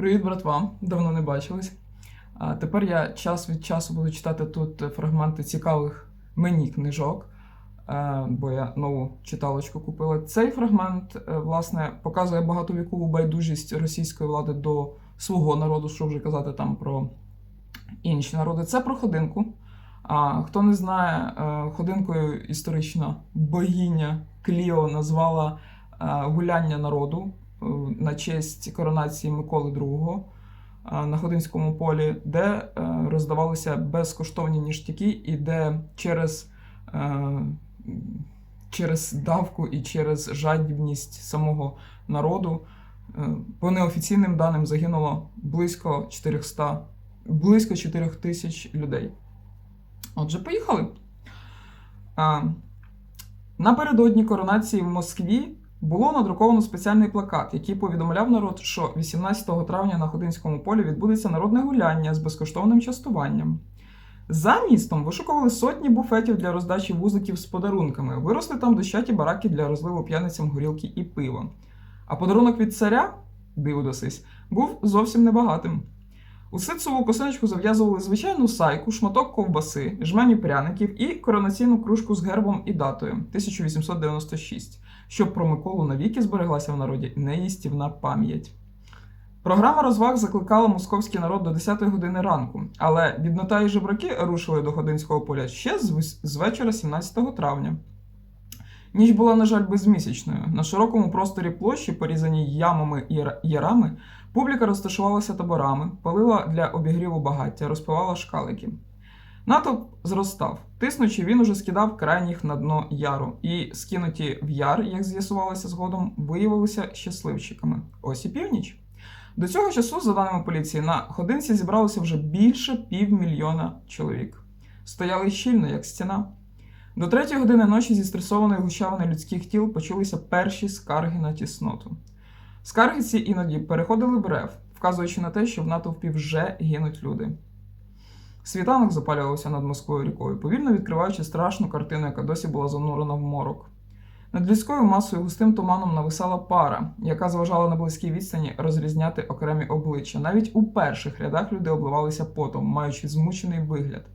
Привіт, братва! Давно не бачились. А тепер я час від часу буду читати тут фрагменти цікавих мені книжок, е, бо я нову читалочку купила. Цей фрагмент, е, власне, показує багатовікову байдужість російської влади до свого народу, що вже казати там про інші народи. Це про ходинку. А хто не знає, е, ходинкою історична богиня Кліо назвала гуляння народу на честь коронації Миколи II е, на Ходинському полі, де е, роздавалися безкоштовні ніштяки, і де через, е, через давку і через жадібність самого народу е, по неофіційним даним загинуло близько 400, близько 4 тисяч людей. Отже, поїхали. Напередодні коронації в Москві було надруковано спеціальний плакат, який повідомляв народ, що 18 травня на Ходинському полі відбудеться народне гуляння з безкоштовним частуванням. За містом вишукували сотні буфетів для роздачі вузиків з подарунками. Виросли там дощаті бараки для розливу п'яницям горілки і пива. А подарунок від царя, диво був зовсім небагатим. У ситцеву косиночку зав'язували звичайну сайку, шматок ковбаси, жменю пряників і коронаційну кружку з гербом і датою 1896, щоб про Миколу навіки збереглася в народі неїстівна пам'ять. Програма розваг закликала московський народ до 10 години ранку, але біднота і жебраки рушили до Ходинського поля ще з вечора 17 травня. Ніч була, на жаль, безмісячною. На широкому просторі площі, порізаній ямами і ярами, Публіка розташувалася таборами, палила для обігріву багаття, розпивала шкалики. Натовп зростав. Тиснучи, він уже скидав крайніх на дно яру, і скинуті в яр, як з'ясувалося згодом, виявилися щасливчиками. Ось і північ. До цього часу, за даними поліції, на ходинці зібралося вже більше півмільйона чоловік. Стояли щільно, як стіна. До третьої години ночі зі стресованої гущавини людських тіл почулися перші скарги на тісноту. Скарги ці іноді переходили в рев, вказуючи на те, що в натовпі вже гинуть люди. Світанок запалювався над Москвою рікою, повільно відкриваючи страшну картину, яка досі була занурена в морок. Над людською масою густим туманом нависала пара, яка зважала на близькій відстані розрізняти окремі обличчя. Навіть у перших рядах люди обливалися потом, маючи змучений вигляд.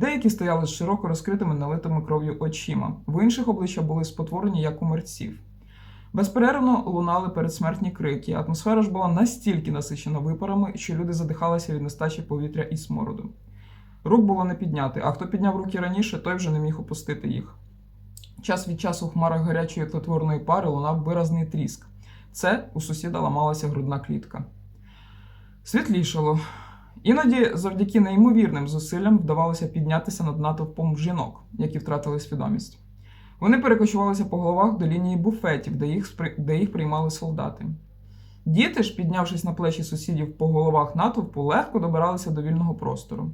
Деякі стояли з широко розкритими налитими кров'ю очима, в інших обличчя були спотворені, як у мерців. Безперервно лунали передсмертні крики. Атмосфера ж була настільки насичена випарами, що люди задихалися від нестачі повітря і смороду. Рук було не підняти, а хто підняв руки раніше, той вже не міг опустити їх. Час від часу в хмарах гарячої тлетворної пари лунав виразний тріск. Це у сусіда ламалася грудна клітка. Світлішало. Іноді завдяки неймовірним зусиллям вдавалося піднятися над натовпом жінок, які втратили свідомість. Вони перекочувалися по головах до лінії буфетів, де їх, де їх приймали солдати. Діти ж, піднявшись на плечі сусідів по головах натовпу, легко добиралися до вільного простору.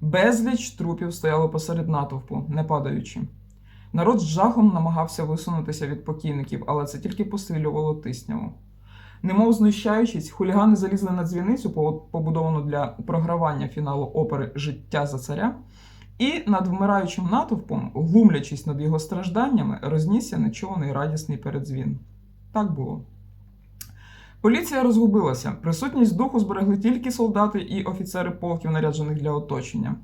Безліч трупів стояло посеред натовпу, не падаючи. Народ з жахом намагався висунутися від покійників, але це тільки посилювало тисняву. Немов знущаючись, хулігани залізли на дзвіницю, побудовану для програвання фіналу опери Життя за царя, і над вмираючим натовпом, глумлячись над його стражданнями, рознісся нечуваний радісний передзвін. Так було. Поліція розгубилася. Присутність духу зберегли тільки солдати і офіцери полків, наряджених для оточення.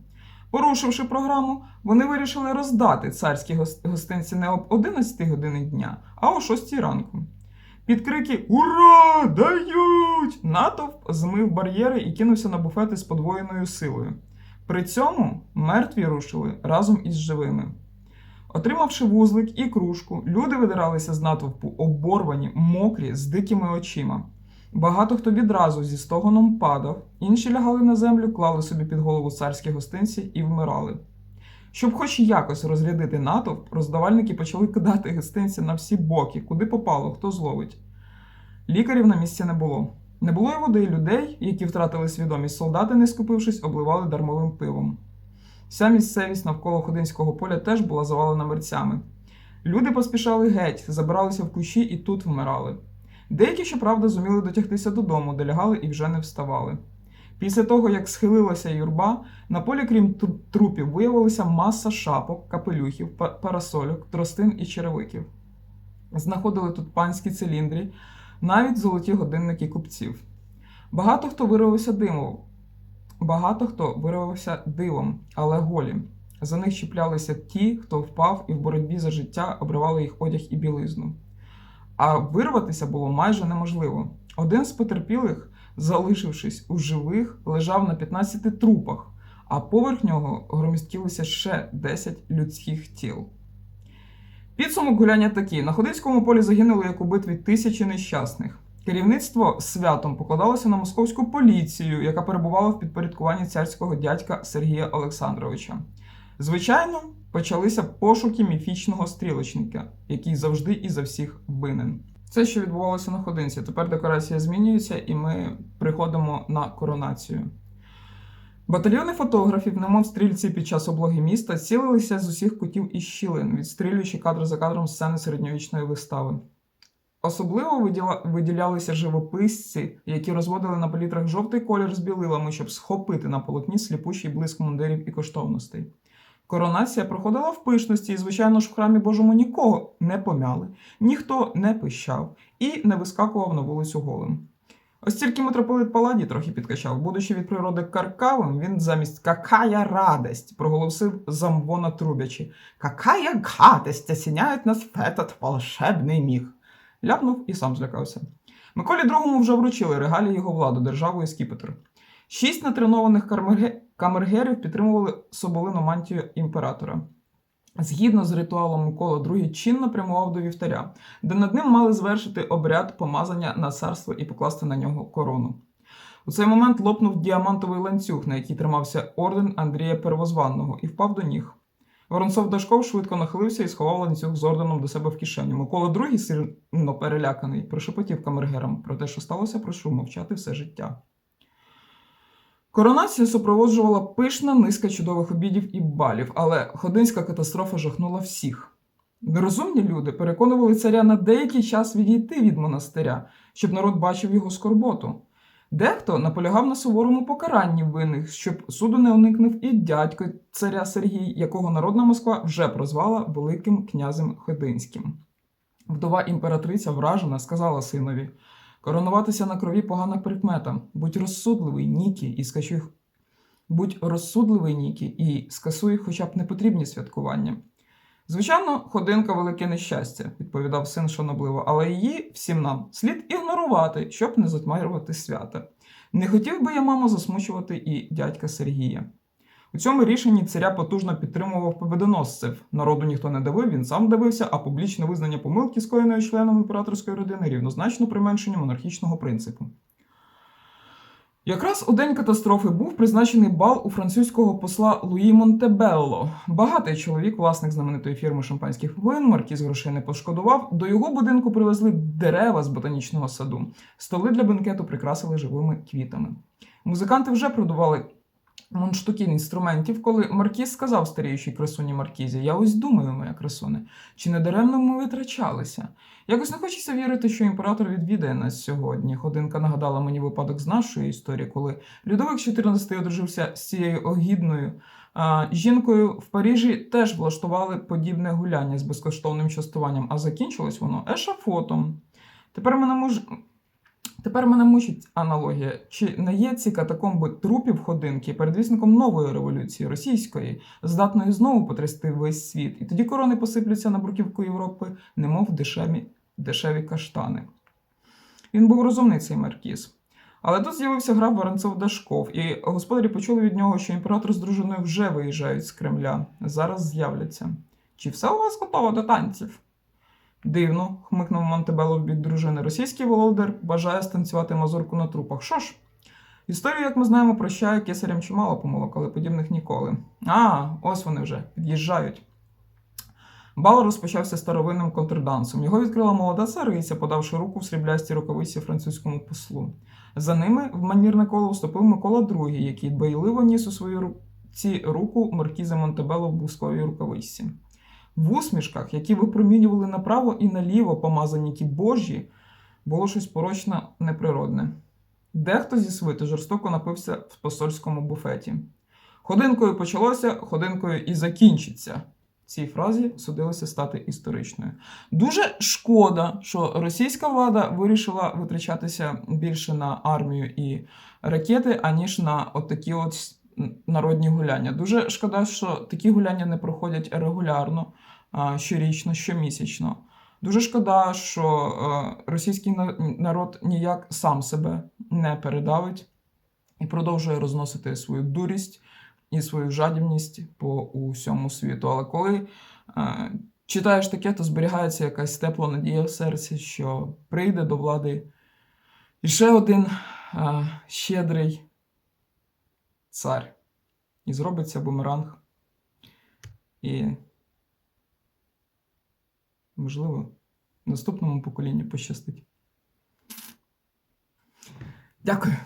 Порушивши програму, вони вирішили роздати царські гостинці не об 11 годині дня, а о 6 ранку. Під крики Ура! Дають! Натовп змив бар'єри і кинувся на буфети з подвоєною силою. При цьому мертві рушили разом із живими. Отримавши вузлик і кружку, люди видиралися з натовпу, оборвані, мокрі, з дикими очима. Багато хто відразу зі стогоном падав, інші лягали на землю, клали собі під голову царські гостинці і вмирали. Щоб хоч якось розрядити натовп, роздавальники почали кидати гостинці на всі боки, куди попало, хто зловить. Лікарів на місці не було. Не було й води, і людей, які втратили свідомість, солдати, не скупившись, обливали дармовим пивом. Вся місцевість навколо Ходинського поля теж була завалена мерцями. Люди поспішали геть, забиралися в кущі і тут вмирали. Деякі, щоправда, зуміли дотягтися додому, де лягали і вже не вставали. Після того, як схилилася юрба, на полі, крім трупів, виявилася маса шапок, капелюхів, парасольок, тростин і черевиків. Знаходили тут панські циліндри, навіть золоті годинники купців. Багато хто вирвався димом, багато хто вирвався дивом, але голі. За них чіплялися ті, хто впав і в боротьбі за життя обривали їх одяг і білизну. А вирватися було майже неможливо. Один з потерпілих, залишившись у живих, лежав на 15 трупах, а поверх нього громістілися ще 10 людських тіл. Підсумок гуляння такий: на Ходинському полі загинули як у битві тисячі нещасних. Керівництво святом покладалося на московську поліцію, яка перебувала в підпорядкуванні царського дядька Сергія Олександровича. Звичайно, почалися пошуки міфічного стрілочника, який завжди і за всіх винен. Це, що відбувалося на ходинці. Тепер декорація змінюється, і ми приходимо на коронацію. Батальйони фотографів, немов стрільці під час облоги міста, цілилися з усіх кутів і щілин, відстрілюючи кадр за кадром сцени середньовічної вистави. Особливо виділялися живописці, які розводили на палітрах жовтий колір з білилами, щоб схопити на полотні сліпучий блиск мундирів і коштовностей. Коронація проходила в пишності, і, звичайно ж, в храмі Божому нікого не помяли, ніхто не пищав і не вискакував на вулицю голим. Ось тільки митрополит Паладій трохи підкачав. Будучи від природи каркавим, він замість «какая радость» проголосив замвона трубячи «Какая гадость осіняють нас в этот волшебний міг!» Ляпнув і сам злякався. Миколі II вже вручили регалії його владу, державу і скіпетр. Шість натренованих кармерге- камергерів підтримували соболину мантію імператора. Згідно з ритуалом Микола II чинно прямував до вівтаря, де над ним мали звершити обряд помазання на царство і покласти на нього корону. У цей момент лопнув діамантовий ланцюг, на який тримався орден Андрія Первозванного, і впав до ніг. Воронцов Дашков швидко нахилився і сховав ланцюг з орденом до себе в кишеню. Микола II, сильно переляканий, прошепотів камергерам про те, що сталося, прошу мовчати все життя. Коронацію супроводжувала пишна низка чудових обідів і балів, але ходинська катастрофа жахнула всіх. Нерозумні люди переконували царя на деякий час відійти від монастиря, щоб народ бачив його скорботу. Дехто наполягав на суворому покаранні винних, щоб суду не уникнув і дядько царя Сергій, якого народна Москва вже прозвала Великим князем Ходинським. Вдова імператриця вражена сказала синові: Коронуватися на крові погана прикмета. Будь розсудливий, Нікі, і скачуй. Будь розсудливий, Нікі, і скасуй хоча б непотрібні святкування. Звичайно, ходинка велике нещастя, відповідав син шанобливо, але її всім нам слід ігнорувати, щоб не затмарювати свята. Не хотів би я, мамо, засмучувати і дядька Сергія. У цьому рішенні царя потужно підтримував победоносцев. Народу ніхто не давив, він сам дивився, а публічне визнання помилки, скоєної членом імператорської родини, рівнозначно применшенню монархічного принципу. Якраз у день катастрофи був призначений бал у французького посла Луї Монтебелло. Багатий чоловік, власник знаменитої фірми шампанських вин, маркіз грошей не пошкодував. До його будинку привезли дерева з ботанічного саду. Столи для бенкету прикрасили живими квітами. Музиканти вже продували мундштукін інструментів, коли Маркіз сказав старіючій красуні Маркізі: Я ось думаю, моя красуне, чи не даремно ми витрачалися? Якось не хочеться вірити, що імператор відвідає нас сьогодні. Ходинка нагадала мені випадок з нашої історії, коли Людовик XIV одружився з цією огідною а, жінкою в Парижі теж влаштували подібне гуляння з безкоштовним частуванням, а закінчилось воно ешафотом. Тепер мене муж... Тепер мене мучить аналогія. Чи не є ці катакомби трупів ходинки передвісником нової революції російської, здатної знову потрясти весь світ, і тоді корони посиплються на бруківку Європи, немов дешеві, дешеві каштани. Він був розумний цей маркіз. Але тут з'явився граф Воронцов Дашков, і господарі почули від нього, що імператор з дружиною вже виїжджають з Кремля. Зараз з'являться. Чи все у вас готово до танців? Дивно, хмикнув Монтебело в бік дружини. Російський володар бажає станцювати мазурку на трупах. Що ж? Історію, як ми знаємо, прощає кесарям чимало помилок, але подібних ніколи. А, ось вони вже під'їжджають. Бал розпочався старовинним контрдансом. Його відкрила молода цариця, подавши руку в сріблястій рукавиці французькому послу. За ними в манірне коло вступив Микола II, який дбайливо ніс у своїй руці руку маркіза Монтебело в бусковій рукавичці. В усмішках, які випромінювали направо і наліво помазані ті божі, було щось порочно неприродне. Дехто зі свити жорстоко напився в посольському буфеті. Ходинкою почалося, ходинкою і закінчиться. цій фразі судилося стати історичною. Дуже шкода, що російська влада вирішила витрачатися більше на армію і ракети, аніж на отакі от народні гуляння. Дуже шкода, що такі гуляння не проходять регулярно, щорічно, щомісячно. Дуже шкода, що е, російський народ ніяк сам себе не передавить і продовжує розносити свою дурість і свою жадібність по усьому світу. Але коли е, читаєш таке, то зберігається якась тепла надія в серці, що прийде до влади іще один е, щедрий цар і зробиться бумеранг. І, можливо, наступному поколінню пощастить. Дякую.